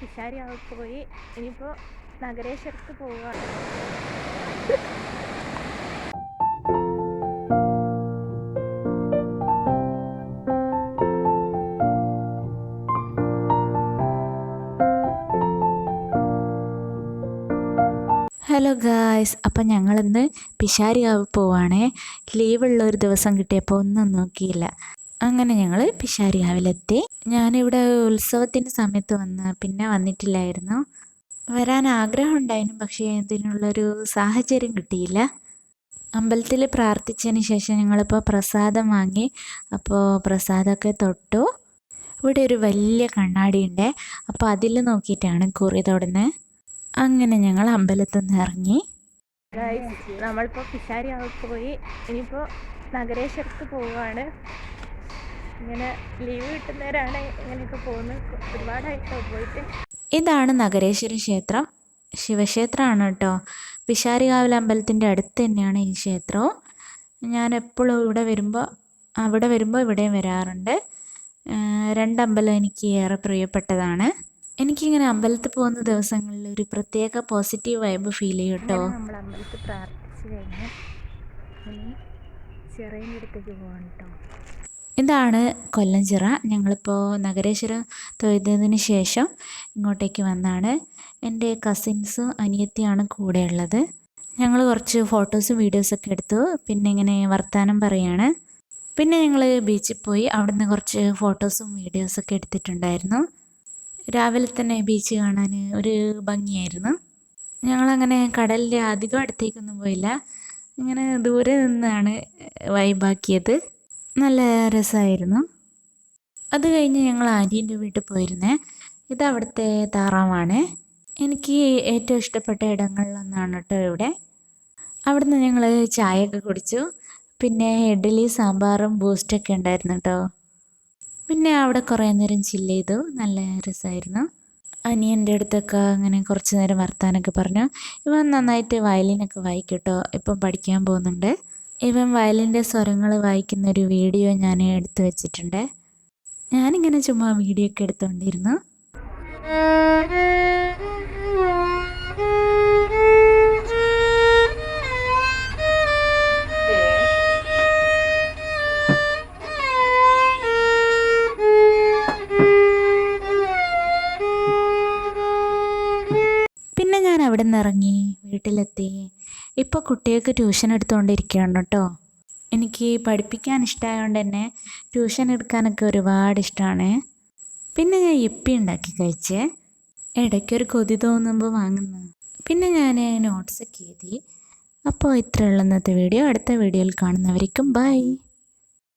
പിഷാരി പോയി ഇനിയിപ്പോൾ നഗരേശ്വരത്ത് പോവുകയാണ് ഹലോ ഗായ്സ് അപ്പം ഞങ്ങളിന്ന് പിഷാരികാവ് പോവാണേ. ലീവുള്ള ഒരു ദിവസം കിട്ടിയപ്പോൾ ഒന്നും നോക്കിയില്ല. അങ്ങനെ ഞങ്ങൾ പിഷാരിയാവിലെത്തി. ഞാനിവിടെ ഉത്സവത്തിന്റെ സമയത്ത് വന്ന് പിന്നെ വന്നിട്ടില്ലായിരുന്നു. വരാൻ ആഗ്രഹം ഉണ്ടായിരുന്നു പക്ഷേ ഇതിനുള്ളൊരു സാഹചര്യം കിട്ടിയില്ല. അമ്പലത്തിൽ പ്രാർത്ഥിച്ചതിന് ശേഷം ഞങ്ങളിപ്പോൾ പ്രസാദം വാങ്ങി അപ്പോൾ പ്രസാദമൊക്കെ തൊട്ടു. ഇവിടെ ഒരു വലിയ കണ്ണാടി ഉണ്ട് അപ്പോൾ അതിൽ നോക്കിയിട്ടാണ് കുറി തൊടുന്നത് അങ്ങനെ ഞങ്ങൾ അമ്പലത്തിൽ നിന്ന് ഇറങ്ങി നമ്മളിപ്പോൾ പിഷാരി പോയി. ഇനിയിപ്പോൾ നഗരേശ്വരത്ത് പോവുകയാണ് ഇങ്ങനെ ലീവ് കിട്ടുന്നവരാണ് ഇങ്ങനെയൊക്കെ പോകുന്നത്. ഒരുപാടായിട്ടോ പോയിട്ട്. ഇതാണ് നഗരേശ്വര ക്ഷേത്രം. ശിവക്ഷേത്രമാണ് കേട്ടോ. പിഷാരികാവിലെ അമ്പലത്തിന്റെ അടുത്ത് തന്നെയാണ് ഈ ക്ഷേത്രവും. ഞാൻ എപ്പോഴും ഇവിടെ വരുമ്പോൾ അവിടെ വരുമ്പോൾ ഇവിടെയും വരാറുണ്ട്. രണ്ടമ്പലം എനിക്ക് ഏറെ പ്രിയപ്പെട്ടതാണ്. എനിക്കിങ്ങനെ അമ്പലത്തിൽ പോകുന്ന ദിവസങ്ങളിൽ ഒരു പ്രത്യേക പോസിറ്റീവ് വൈബ് ഫീൽ ചെയ്യും കേട്ടോ. നമ്മൾ അമ്പലത്തിൽ പ്രാർത്ഥിച്ച് കഴിഞ്ഞ് ചെറിയ അടുത്തേക്ക് പോകണം കേട്ടോ. ഇതാണ് കൊല്ലഞ്ചിറ. ഞങ്ങളിപ്പോൾ നഗരേശ്വരം തൊഴുതതിന് ശേഷം ഇങ്ങോട്ടേക്ക് വന്നാണ്. എന്റെ കസിൻസും അനിയത്തിയാണ് കൂടെ ഉള്ളത്. ഞങ്ങൾ കുറച്ച് ഫോട്ടോസും വീഡിയോസൊക്കെ എടുത്തു. പിന്നെ ഇങ്ങനെ വർത്തമാനം പറയാണ്. പിന്നെ ഞങ്ങൾ ബീച്ചിൽ പോയി അവിടുന്ന് കുറച്ച് ഫോട്ടോസും വീഡിയോസൊക്കെ എടുത്തിട്ടുണ്ടായിരുന്നു. രാവിലെ തന്നെ ബീച്ച് കാണാൻ ഒരു ഭംഗിയായിരുന്നു. ഞങ്ങളങ്ങനെ കടലിന്റെ അധികം അടുത്തേക്കൊന്നും പോയില്ല. ഇങ്ങനെ ദൂരെ നിന്നാണ് വൈബാക്കിയത്. നല്ല രസമായിരുന്നു. അത് കഴിഞ്ഞ് ഞങ്ങൾ ആന്റീന്റെ വീട്ടിൽ പോയിരുന്നേ. ഇത് അവിടുത്തെ താറാവാണ്. എനിക്ക് ഏറ്റവും ഇഷ്ടപ്പെട്ട ഇടങ്ങളിലൊന്നാണ് കേട്ടോ ഇവിടെ. അവിടുന്ന് ഞങ്ങൾ ചായയൊക്കെ കുടിച്ചു. പിന്നെ ഇഡ്ഡലി സാമ്പാറും ബൂസ്റ്റൊക്കെ ഉണ്ടായിരുന്നു കേട്ടോ. പിന്നെ അവിടെ കുറേ നേരം ചില്ല് ചെയ്തു. നല്ല രസമായിരുന്നു. അനിയന്റെ അടുത്തൊക്കെ അങ്ങനെ കുറച്ച് നേരം വർത്താനൊക്കെ പറഞ്ഞു. ഇവൻ നന്നായിട്ട് വയലിനൊക്കെ വായിക്കും കേട്ടോ. ഇപ്പം പഠിക്കാൻ പോകുന്നുണ്ട്. ഇവൻ വയലിന്റെ സ്വരങ്ങൾ വായിക്കുന്ന ഒരു വീഡിയോ ഞാൻ എടുത്തു വെച്ചിട്ടുണ്ട്. ഞാനിങ്ങനെ ചുമ്മാ വീഡിയോ ഒക്കെ എടുത്തുകൊണ്ടിരുന്നു പിന്നെ ഞാൻ അവിടെ നിന്ന് ഇറങ്ങി വീട്ടിലെത്തി. ഇപ്പോൾ കുട്ടികൾക്ക് ട്യൂഷൻ എടുത്തുകൊണ്ടിരിക്കുകയാണ് കേട്ടോ എനിക്ക് പഠിപ്പിക്കാൻ ഇഷ്ടമായതുകൊണ്ട് തന്നെ ട്യൂഷൻ എടുക്കാനൊക്കെ ഒരുപാട് ഇഷ്ടമാണ് പിന്നെ ഞാൻ ഇപ്പി ഉണ്ടാക്കി കഴിച്ചേ ഇടയ്ക്കൊരു കൊതി തോന്നുമ്പോൾ വാങ്ങുന്നു. പിന്നെ ഞാൻ നോട്ട്സൊക്കെ എഴുതി. അപ്പോൾ ഇത്രയുള്ള ഇന്നത്തെ വീഡിയോ അടുത്ത വീഡിയോയിൽ കാണുന്നവർക്കും ബൈ